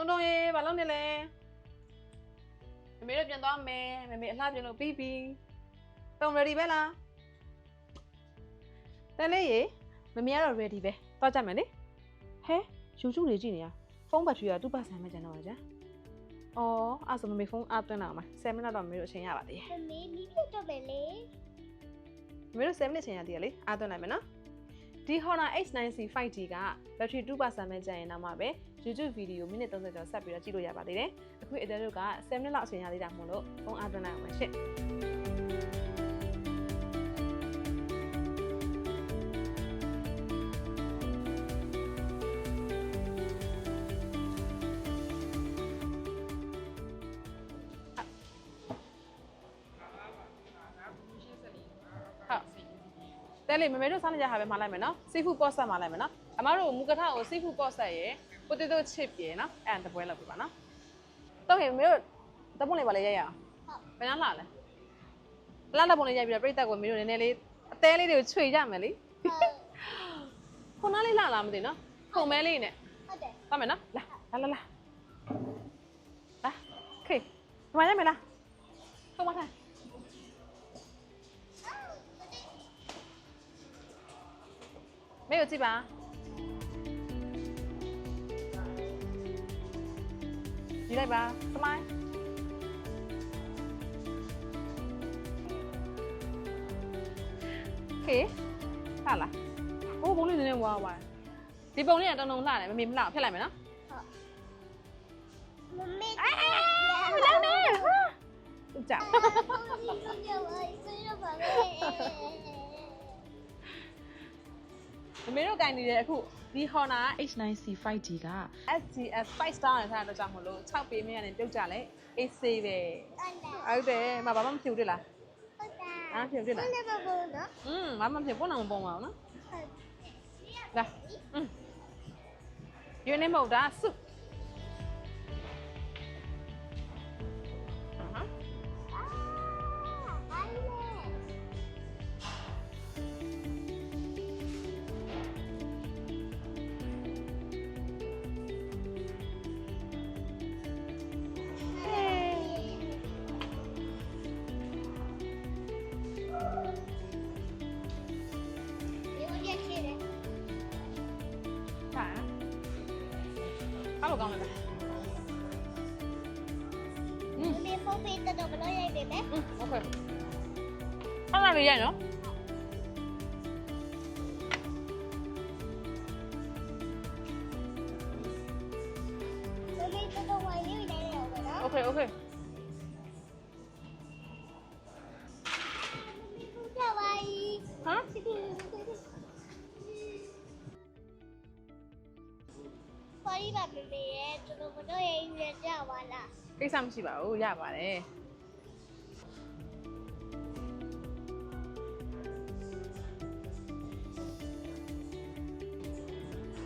တုံတုံရေဘာလုပ်နေလဲမမေတို့ပြန်သွားမယ်မမေအလှပြင်လို့ပြီးပြီတုံ ready ပဲလားတန်လေးရေမမေကတော့ ready ပဲသွားကြမယ်လေဟဲယူစုနေကြည့်နေရဖုန်းဘက်ထရီက2%ပဲကျန်တော့ပါကြာအော်အဲ့ဆိုမမေဖုန်းအသွင်းလာအောင်ပါ7မိနစ်တော့မမေတို့အချိန်ရပါသေးတယ်မမေမိဖြစ်တော့မယ်လေမမေတို့7မိနစ်ချိန်ရသေးတယ်လေအသွင်းနိုင်မယ်နော် ဒီ Honor H9C 5G က battery 2%ပဲကျန်ရင်တော့မှပဲ YouTube video မိနစ်30ကျော်ဆက်ပြီးတော့ကြည့်လို့ရပါသေးတယ်အခုအတဲ့တို့က7မိနစ်လောက်အချိန်ရသေးတာမို့လို့ဖုန်းအသွင်းနိုင်အောင်ပါရှင့် တ်တဲလေမမေတို့စားနေကြဟာပဲမှာလိုက်မယ်နော်စီဖူပေါ့ဆက်မှာလိုက်မယ်နော်အမတို့မူကထကိုစီဖူပေါ့ဆက်ရယ်ပိုတေတိုချစ်ရယ်နော်အဲ့ဒါတပွဲလောက်ပြပါနော်တော့ဟင်မမေတို့တပွန်လေးပါလေရိုက်ရအောင်ဘယ်နှလားလဲလာလာပုံလေးရိုက်ပြီးတော့ပြိတ္တကိုမမေတို့နည်းနည်းလေးအသေးလေးတွေကိုခြွေကြမယ်လေခုနလေးလာလာမသိနော်ခုံမဲလေးနဲ့ဟုတ်တယ်သွားမယ်နော်လာလာလာလာလာခေဒီမှာရိုက်မယ်လားခုံမထိုင် မေကိုကြည့်ပါယူလိုက်ပါစမိုင်းခေဟာလားဟိုဘုံလေးနည်းနည်းဝါဝါဒီပုံလေးကတုံတုံလှတယ်မမေမလှအောင်ဖျက်လိုက်မယ်နော်မမေအဲမလုပ်နဲ့ဟာသူကြော မမေတို့ကင်နေတဲ့အခုဒီ Honor H9C 5G က SGS 5 star နဲ့ထားတဲ့အတွက်ကြောင့်မလို့6ပေးမရနဲ့ပြုတ်ကြလဲ AC ပဲ ဟုတ်တယ် ဟုတ်တယ်မဘာမှမဖြစ်ဘူးတွေ့လား ဟုတ်တယ် အားဖြစ်တွေ့လား ဟုတ်တယ်ပါဘောနော် อืมဘာမှမဖြစ်ဘူးနာမပုံပါဘူးနော်လာอืมယူနေမဟုတ် အားလို့ကောင်းတယ် မမေဖုန်းပေးတော့ဘလို့ရိုက်ပေးမယ် อืมโอเคအားလာလေးရိုက်နော် မမေတော့ဝိုင်းလေးရိုက်ရအောင်နော် โอเคโอเค ပါရီပါမေမေရဲ့ကျွန်တော်မတော့ရဲ့ရွေးကြပါလားကိစ္စမရှိပါဘူးရပါတယ်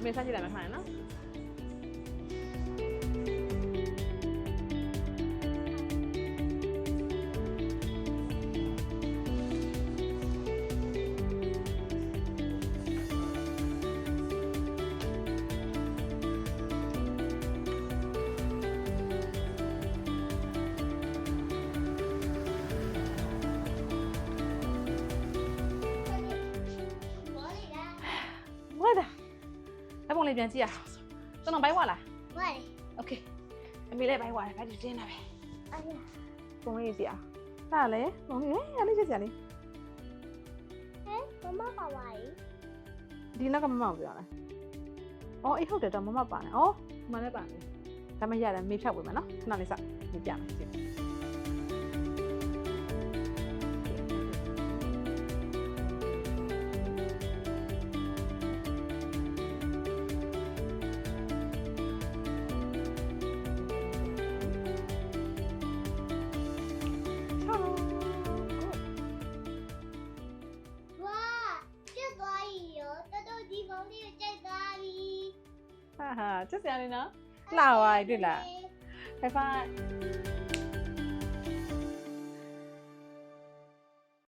မေးစားကြည့်လိုက်မှာနော်မော် အပုံလေးပြန်ကြည့်ရကျွန်တော်ဘိုင်းဝါလား ဝိုင်း โอเคအမေလည်းဘိုင်းဝါတယ်ဘိုင်းတင်းတာပဲ အယာ ပုံလေးကြည့်အောင်ဟာလေပုံလေးဟဲ့ရလေးကြည့်ကြလေး ဟဲ့မမပါဝိုင်း ဒီနောက်ကမမကိုပြောတယ်အော်အေးဟုတ်တယ်တော့မမပါနဲ့အော်မလည်းပါနေဒါမှရတယ်မေးဖြောက်ဝင်မယ်နော်ခဏလေးစမေးပြမယ်ကြည့် ဟာဟာချက်စရာလေးနော်လှသွားပြီတွေ့လား high five